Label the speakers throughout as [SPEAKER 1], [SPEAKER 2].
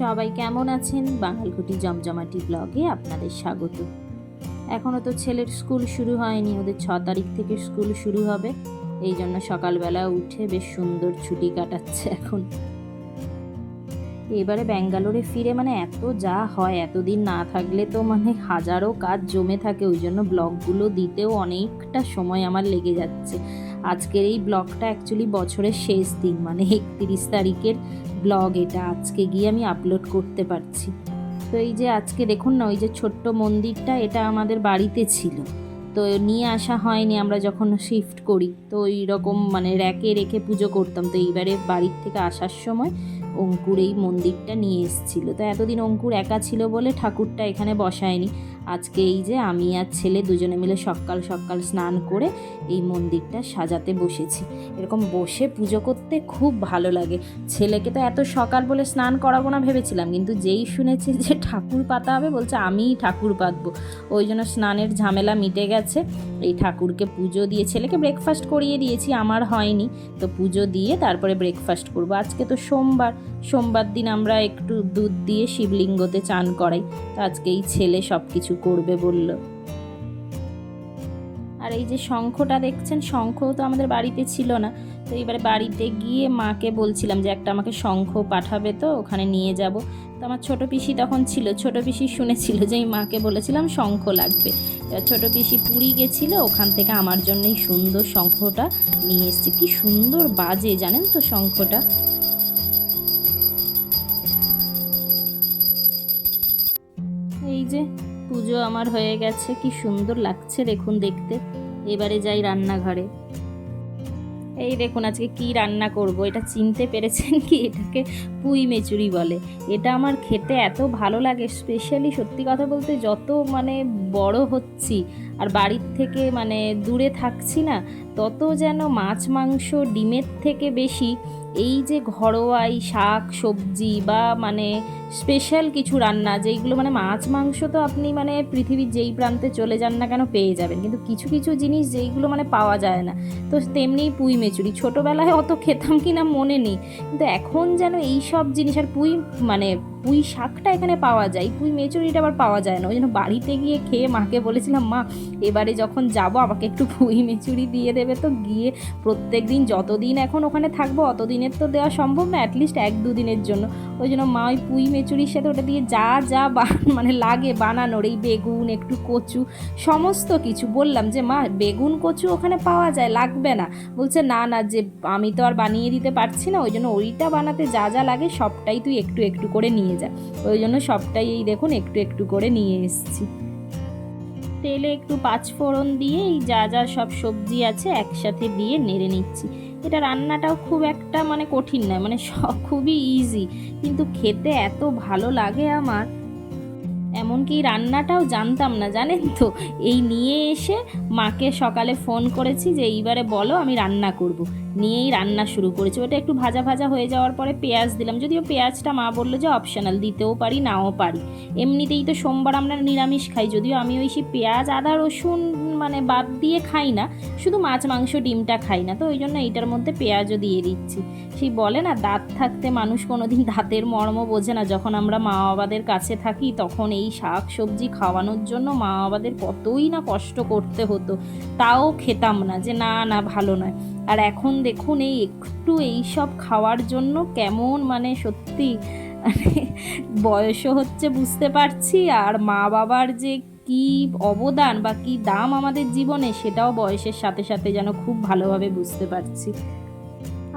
[SPEAKER 1] সবাই কেমন আছেন? বাঙালকুটি জমজমাটি ব্লগে আপনাদের স্বাগত। এখনও তো ছেলের স্কুল শুরু হয়নি, ওদের ছ তারিখ থেকে স্কুল শুরু হবে। এই জন্য সকালবেলা উঠে বেশ সুন্দর ছুটি কাটাচ্ছে এখন। এবারে ব্যাঙ্গালোরে ফিরে মানে এত যা হয়, এতদিন না থাকলে তো মানে হাজারো কাজ জমে থাকে, ওই জন্য ব্লগগুলো দিতেও অনেকটা সময় আমার লেগে যাচ্ছে। আজকের এই ব্লগটা অ্যাকচুয়ালি বছরের শেষ দিন মানে একত্রিশ তারিখের ব্লগ এটা আজকে গিয়ে আমি আপলোড করতে পারছি। তো এই যে আজকে দেখুন না, ওই যে ছোট্ট মন্দিরটা, এটা আমাদের বাড়িতে ছিল। তো নিয়ে আসা হয়নি, আমরা যখন শিফট করি, তো ওই রকম মানে র্যাকে রেখে পুজো করতাম। তো এইবারে বাড়ির থেকে আসার সময় অঙ্কুর এই মন্দিরটা নিয়ে এসেছিল। তো এতদিন অঙ্কুর একা ছিল বলে ঠাকুরটা এখানে বসায়নি। আজকে এই যে আমি আর ছেলে দুজনে মিলে সকাল সকাল স্নান করে এই মন্দিরটা সাজাতে বসেছি। এরকম বসে পুজো করতে খুব ভালো লাগে। ছেলেকে তো এত সকাল বলে স্নান করাবো না ভেবেছিলাম, কিন্তু যেই শুনেছি যে ঠাকুর পাতা হবে বলছে আমিই ঠাকুর পাতবো। ওই জন্য স্নানের ঝামেলা মিটে গেছে। এই ঠাকুরকে পুজো দিয়ে ছেলেকে ব্রেকফাস্ট করিয়ে দিয়েছি, আমার হয়নি। তো পুজো দিয়ে তারপরে ব্রেকফাস্ট করব। আজকে তো সোমবার সোমবার দিন আমরা একটু দুধ দিয়ে শিবলিঙ্গতে চান করাই। তো আজকে এই ছেলে সব কিছু করবে বলল। আর এই যে শঙ্খটা দেখছেন, শঙ্খও তো আমাদের বাড়িতে ছিল না। তো এবারে বাড়িতে গিয়ে মাকে বলছিলাম যে, একটা আমাকে শঙ্খ পাঠাবে তো, ওখানে নিয়ে যাব। তো আমার ছোটো পিসি তখন ছিল, ছোটো পিসি শুনেছিল যে, আমি মাকে বলেছিলাম শঙ্খ লাগবে। এবার ছোটো পিসি পুরী গেছিল, ওখান থেকে আমার জন্য এই সুন্দর শঙ্খটা নিয়ে এসছে। কি সুন্দর বাজে, জানেন তো শঙ্খটা? এই যে, পুজো আমার হয়ে গেছে, কি সুন্দর লাগছে দেখুন দেখতে। এবারে যাই রান্নাঘরে। এই দেখুন আজকে কি রান্না করব, এটা চিনতে পেরেছেন কি? এটাকে পুঁই মেচুরি বলে। এটা আমার খেতে এত ভালো লাগে স্পেশালি সত্যি কথা বলতে যত মানে বড় হচ্ছি আর বাড়ির থেকে মানে দূরে থাকছি না, তত যেন মাছ, মাংস, ডিমের থেকে বেশি এই যে ঘরোয়াই শাক, সবজি বা মানে স্পেশাল কিছু রান্না, যেইগুলো মানে মাছ, মাংস তো আপনি মানে পৃথিবীর যেই প্রান্তে চলে যান না কেন পেয়ে যাবেন। কিন্তু কিছু কিছু জিনিস যেইগুলো মানে পাওয়া যায় না। তো তেমনি পুঁই মেচুরি, ছোটোবেলায় অত খেতাম কি না মনে নেই। কিন্তু এখন যেন এই সব জিনিস আর পুঁই মানে পুঁই শাকটা এখানে পাওয়া যায়, পুঁই মেচুরিটা আবার পাওয়া যায় না। ওই জন্য বাড়িতে গিয়ে খেয়ে মাকে বলেছিলাম, মা, এবারে যখন যাব আমাকে একটু পুঁই মেচুরি দিয়ে দেবে তো, গিয়ে প্রত্যেক দিন যতদিন এখন ওখানে থাকব, অতদিনের তো দেওয়া সম্ভব না অ্যাটলিস্ট এক দুদিনের জন্য। ওই জন্য মা ওই পুঁই মেচুরির সাথে ওটা দিয়ে যা যা মানে লাগে বানানোর, এই বেগুন, একটু কচু, সমস্ত কিছু। বললাম যে, মা, বেগুন, কচু ওখানে পাওয়া যায়, লাগবে না। বলছে, না না, যে, আমি তো আর বানিয়ে দিতে পারছি না, ওই জন্য ওইটা বানাতে যা যা লাগে সবটাই তুই একটু একটু করে নিয়ে যা ওই জন্য সবটাই এই দেখুন, একটু একটু করে নিয়ে এসেছি। তেলে একটু পাঁচফোড়ন দিয়ে এই যা যা সব সবজি আছে একসাথে দিয়ে নেড়ে নিচ্ছি। এটা রান্নাটাও খুব একটা মানে কঠিন নয় মানে সব খুবই ইজি কিন্তু খেতে এত ভালো লাগে আমার। এমনকি রান্নাটাও জানতাম না, জানেন তো? এই নিয়ে এসে মাকে সকালে ফোন করেছি যে এইবারে বলো আমি রান্না করব। নিয়েই রান্না শুরু করেছি। ওটা একটু ভাজা ভাজা হয়ে যাওয়ার পরে পেঁয়াজ দিলাম। যদিও পেঁয়াজটা মা বলল যে অপশনাল দিতেও পারি, নাও পারি। এমনিতেই তো সোমবার আমরা নিরামিষ খাই, যদিও আমি ওই সেই পেঁয়াজ, আদা, রসুন মানে বাদ দিয়ে খাই না, শুধু মাছ, মাংস, ডিমটা খাই না। তো ওই জন্য এইটার মধ্যে পেঁয়াজও দিয়ে দিচ্ছি। সেই বলে না, দাঁত থাকতে মানুষ কোনোদিন দাঁতের মর্ম বোঝে না। যখন আমরা মা বাবাদের কাছে থাকি, তখন এই শাক সবজি খাওয়ানোর জন্য মা বাবাদের কতই না কষ্ট করতে হতো। তাও খেতাম না যে না না, ভালো নয়। আর এখন দেখুন এই একটু এই সব খাওয়ার জন্য কেমন মানে সত্যি মানে বয়সও হচ্ছে বুঝতে পারছি, আর মা বাবার যে কি অবদান বা কি দাম আমাদের জীবনে সেটাও বয়সের সাথে সাথে যেন খুব ভালোভাবে বুঝতে পারছি।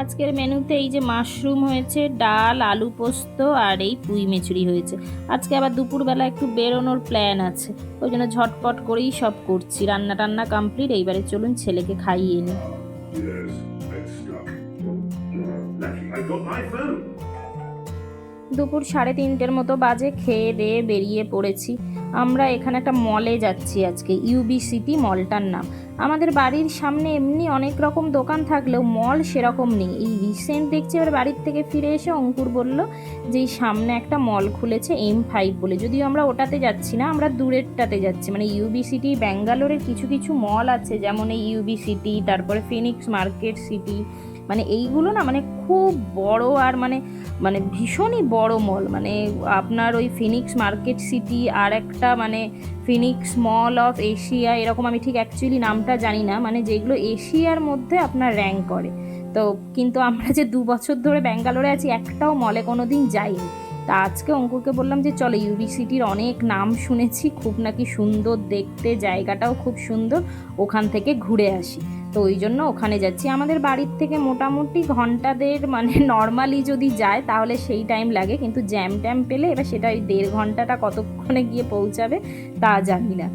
[SPEAKER 1] আজকের মেনুতে এই যে মাশরুম হয়েছে, ডাল, আলু পোস্ত আর এই পুঁই মেচুরি হয়েছে। আজকে আবার দুপুরবেলা একটু বেরোনোর প্ল্যান আছে, ওই জন্য ঝটপট করেই সব করছি। রান্না টান্না কমপ্লিট এইবারে চলুন ছেলেকে খাইয়ে নিই। দুপুর সাড়ে তিনটের মতো বাজে, খেয়ে দিয়ে বেরিয়ে পড়েছি। আমরা এখানে একটা মলে যাচ্ছি আজকে ইউবি সিটি মলটার নাম। আমাদের বাড়ির সামনে এমনি অনেক রকম দোকান থাকলেও মল সেরকম নেই। এই রিসেন্ট দেখছি, এবার বাড়ির থেকে ফিরে এসে অঙ্কুর বলল যে, এই সামনে একটা মল খুলেছে এম ফাইভ বলে। যদিও আমরা ওটাতে যাচ্ছি না, আমরা দূরেরটাতে যাচ্ছি। মানে ইউবি সিটি ব্যাঙ্গালোরের কিছু কিছু মল আছে, যেমন এই ইউবি সিটি তারপরে ফিনিক্স মার্কেট সিটি মানে এইগুলো না মানে খুব বড় আর মানে মানে ভীষণই বড় মল মানে আপনার ওই ফিনিক্স মার্কেট সিটি আর একটা মানে ফিনিক্স মল অফ এশিয়া এরকম আমি ঠিক অ্যাকচুয়ালি নামটা জানি না। মানে যেগুলো এশিয়ার মধ্যে আপনার র্যাঙ্ক করে। তো কিন্তু আমরা যে দু বছর ধরে ব্যাঙ্গালোরে আছি, একটাও মলে কোনো দিন যাইনি। তা আজকে অঙ্কুরকে বললাম যে, চলো ইউবি সিটির অনেক নাম শুনেছি। খুব নাকি সুন্দর, দেখতে জায়গাটাও খুব সুন্দর। ওখান থেকে ঘুরে আসি। তো ওই জন্য ওখানে যাচ্ছি। আমাদের বাড়ির থেকে মোটামুটি ঘণ্টা দেড় মানে নর্মালি যদি যায়, তাহলে সেই টাইম লাগে। কিন্তু জ্যাম ট্যাম পেলে এবার সেটা ওই দেড় ঘন্টাটা কতক্ষণে গিয়ে পৌঁছাবে, তা জানি না।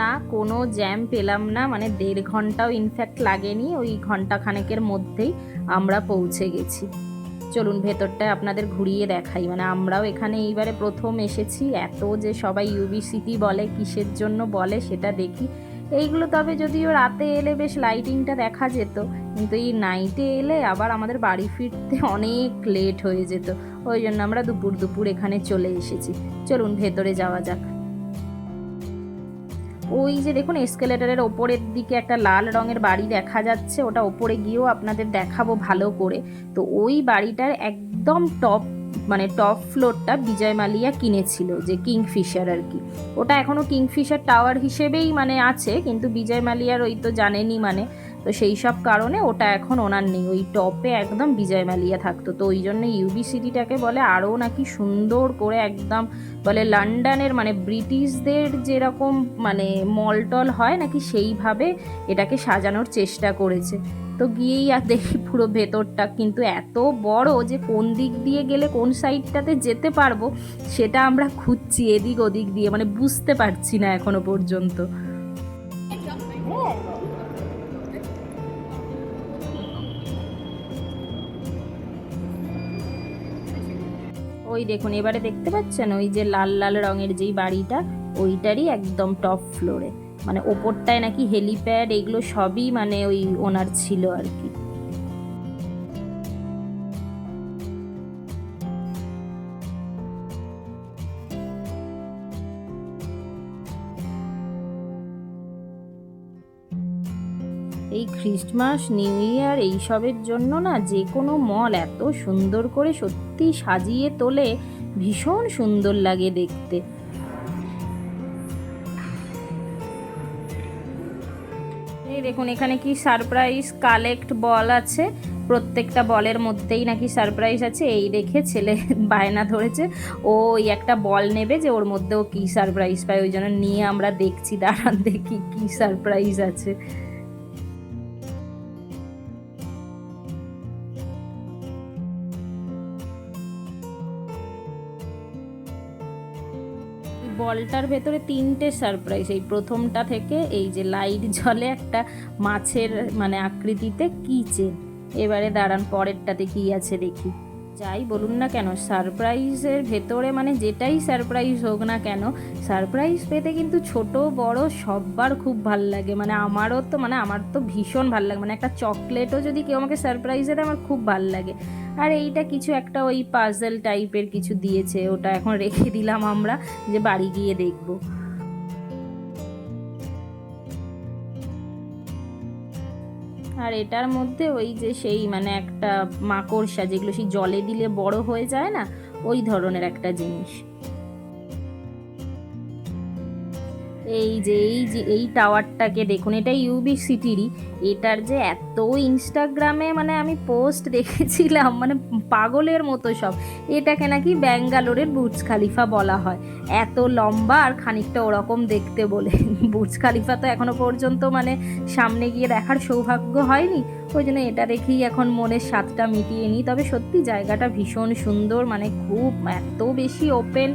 [SPEAKER 1] না, কোনো জ্যাম পেলাম না। মানে দেড় ঘন্টাও ইনফ্যাক্ট লাগেনি। ওই ঘণ্টা খানেকের মধ্যেই আমরা পৌঁছে গেছি। চলুন ভেতরটায় আপনাদের ঘুরিয়ে দেখাই। মানে আমরাও এখানে এইবারে প্রথম এসেছি। এত যে সবাই ইউবি সিটি বলে, কিসের জন্য বলে সেটা দেখি। এইগুলো তবে যদিও রাতে এলে বেশ লাইটিংটা দেখা যেত, কিন্তু এই নাইটে এলে আবার আমাদের বাড়ি ফিরতে অনেক লেট হয়ে যেত। ওই জন্য আমরা দুপুর দুপুর এখানে চলে এসেছি। চলুন ভেতরে যাওয়া যাক। ওই যে দেখুন এসকেলেটারের ওপরের দিকে একটা লাল রঙের বাড়ি দেখা যাচ্ছে। ওটা ওপরে গিয়েও আপনাদের দেখাবো ভালো করে। তো ওই বাড়িটার একদম টপ মানে টপ ফ্লোরটা বিজয় মালিয়া কিনেছিল, যে কিংফিশার আর কি। ওটা এখনও কিংফিশার টাওয়ার হিসেবেই মানে আছে, কিন্তু বিজয় মালিয়ার ওই তো জানেনি মানে। তো সেই সব কারণে ওটা এখন ওনার নেই। ওই টপে একদম বিজয় মালিয়া থাকতো। তো ওই জন্য ইউবি সিটিটাকে বলে আরও নাকি সুন্দর করে একদম বলে লন্ডনের মানে ব্রিটিশদের যেরকম মানে মলটল হয় নাকি সেইভাবে এটাকে সাজানোর চেষ্টা করেছে। তো গিয়েই আর দেখি পুরো ভেতরটা। কিন্তু এত বড় যে কোন দিক দিয়ে গেলে কোন সাইডটাতে যেতে পারব সেটা আমরা খুঁজছি এদিক ওদিক দিয়ে। মানে বুঝতে পারছি না এখনও পর্যন্ত। ওই দেখুন, এবারে দেখতে পাচ্ছেন? ওই যে লাল লাল রঙের যেই বাড়িটা, ওইটারই একদম টপ ফ্লোরে। মানে ওপরটায় নাকি হেলিপ্যাড, এগুলো সবই মানে ওই ওনার ছিল আর কি। এই খ্রিস্টমাস, নিউ ইয়ার এইসবের জন্য না যে কোনো মল এত সুন্দর করে সত্যি সাজিয়ে তোলে, ভীষণ সুন্দর লাগে দেখতে। এই দেখুন, এখানে কি সারপ্রাইজ কালেক্ট বল আছে। প্রত্যেকটা বলের মধ্যেই নাকি সারপ্রাইজ আছে। এই দেখে ছেলে বায়না ধরেছে। ও ওই একটা বল নেবে যে ওর মধ্যেও কী সারপ্রাইজ পায়, ওই জন্য নিয়ে আমরা দেখছি, দাঁড়ান দেখি কী সারপ্রাইজ আছে। বলটার ভেতরে তিনটে সারপ্রাইজ এই প্রথমটা থেকে এই যে লাইট জলে একটা মাছের মানে আকৃতিতে কি চেন এবারে দাঁড়ান, পরেরটাতে কি আছে দেখি। যাই বলুন না কেন সারপ্রাইজের ভেতরে মানে যেটাই সারপ্রাইজ হোক না কেন সারপ্রাইজ পেতে কিন্তু ছোট, বড় সববার খুব ভালো লাগে। মানে আমারও তো মানে আমার তো ভীষণ ভালো লাগে। মানে একটা চকলেটও যদি কেউ আমাকে সারপ্রাইজে দেয়, আমার খুব ভালো লাগে। আর এইটা কিছু একটা ওই পাজল টাইপের কিছু দিয়েছে, ওটা এখন রেখে দিলাম আমরা, যে বাড়ি গিয়ে দেখব। আর এটার মধ্যে ওই যে সেই মানে একটা মাকড়সা যেগুলো সেই জলে দিলে বড় হয়ে যায় না, ওই ধরনের একটা জিনিস। এই যে এই যে, এই টাওয়ারটাকে দেখুন এটা ইউবি সিটিরই এটার যে এত ইনস্টাগ্রামে মানে আমি পোস্ট দেখেছিলাম মানে পাগলের মতো সব। এটাকে নাকি ব্যাঙ্গালোরের বুর্জ খালিফা বলা হয়। এত লম্বা আর খানিকটা ওরকম দেখতে বলে। বুর্জ খালিফা তো এখনও পর্যন্ত মানে সামনে গিয়ে দেখার সৌভাগ্য হয়নি। ওই জন্য এটা দেখেই এখন মনের স্বাদটা মিটিয়ে নিই। তবে সত্যি জায়গাটা ভীষণ সুন্দর মানে খুব এত বেশি ওপেন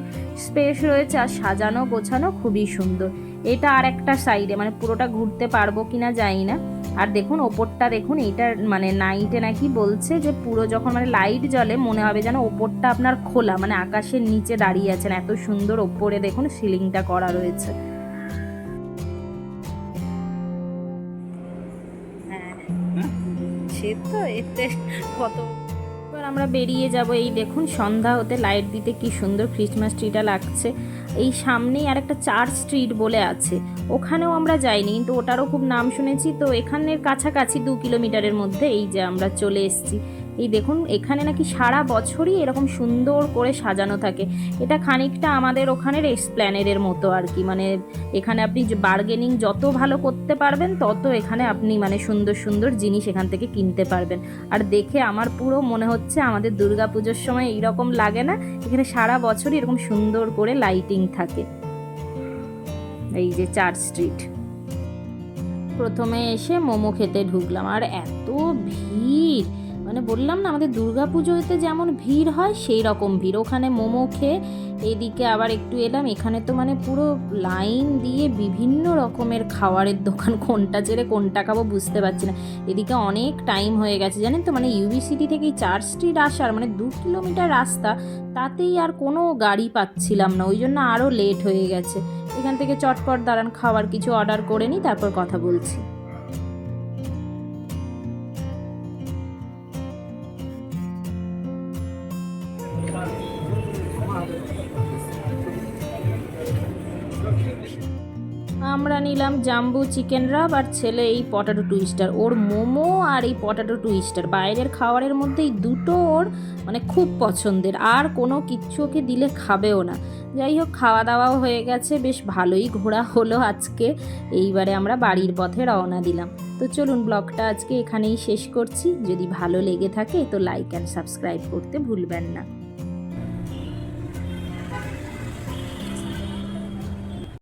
[SPEAKER 1] স্পেস রয়েছে আর সাজানো গোছানো খুবই সুন্দর। এটা আর একটা সাইডে মানে পুরোটা ঘুরতে পারব কিনা জানি না। আর দেখুন, ওপরটা দেখুন এইটার মানে নাইটে নাকি বলছে যে পুরো যখন মানে লাইট জ্বলে, মনে হবে যেন ওপরটা আপনার খোলা মানে আকাশের নিচে দাঁড়িয়ে আছেন। এত সুন্দর ওপরে দেখুন সিলিংটা করা রয়েছে। সে তো, এতে কত এবার আমরা বেরিয়ে যাব। এই দেখুন, সন্ধ্যা হতে লাইট দিতে কি সুন্দর ক্রিসমাস ট্রিটা লাগছে। এই সামনেই আর একটা চার্চ স্ট্রিট বলে আছে। ওখানেও আমরা যাইনি, কিন্তু ওটারও খুব নাম শুনেছি। তো এখানের কাছাকাছি দু কিলোমিটারের মধ্যে এই যে আমরা চলে এসেছি। এই দেখুন, এখানে নাকি সারা বছরই এরকম সুন্দর করে সাজানো থাকে। এটা খানিকটা আমাদের ওখানের এক্সপ্ল্যানেরের মতো আর কি। মানে এখানে আপনি বার্গেনিং যত ভালো করতে পারবেন, তত এখানে আপনি মানে সুন্দর সুন্দর জিনিস এখান থেকে কিনতে পারবেন। আর দেখে আমার পুরো মনে হচ্ছে আমাদের দুর্গা পুজোর সময় এইরকম লাগে না। এখানে সারা বছরই এরকম সুন্দর করে লাইটিং থাকে। এই যে চার্চ স্ট্রিট। প্রথমে এসে মোমো খেতে ঢুকলাম। আর এত ভিড়! মানে বললাম না, আমাদের দুর্গা পুজোতে যেমন ভিড় হয়, সেই রকম ভিড়। ওখানে মোমো খেয়ে এদিকে আবার একটু এলাম, এখানে তো মানে পুরো লাইন দিয়ে বিভিন্ন রকমের খাবারের দোকান, কোনটা ছেড়ে কোনটা খাব বুঝতে পারছি না। এদিকে অনেক টাইম হয়ে গেছে, জানেন তো? মানে ইউবি সিটি থেকে এই চার্চ স্ট্রিট আসার মানে দু কিলোমিটার রাস্তা, তাতেই আর কোনো গাড়ি পাচ্ছিলাম না। ওই জন্য আরও লেট হয়ে গেছে। এখান থেকে চটপট দাঁড়ান খাওয়ার কিছু অর্ডার করে নিই, তারপর কথা বলছি। আমরা নিলাম জাম্বু চিকেন রাব আর ছেলে এই পটাটো টুইস্টার। ওর মোমো আর এই পটাটো টুইস্টার। বাইরের খাবারের মধ্যে এই দুটো ওর মানে খুব পছন্দের। আর কোনো কিচ্ছু ওকে দিলে খাবেও না। যাই হোক খাওয়া দাওয়াও হয়ে গেছে। বেশ ভালোই ঘোরা হলো আজকে। এইবারে আমরা বাড়ির পথে রওনা দিলাম। তো চলুন, ব্লগটা আজকে এখানেই শেষ করছি। যদি ভালো লেগে থাকে তো লাইক অ্যান্ড সাবস্ক্রাইব করতে ভুলবেন না।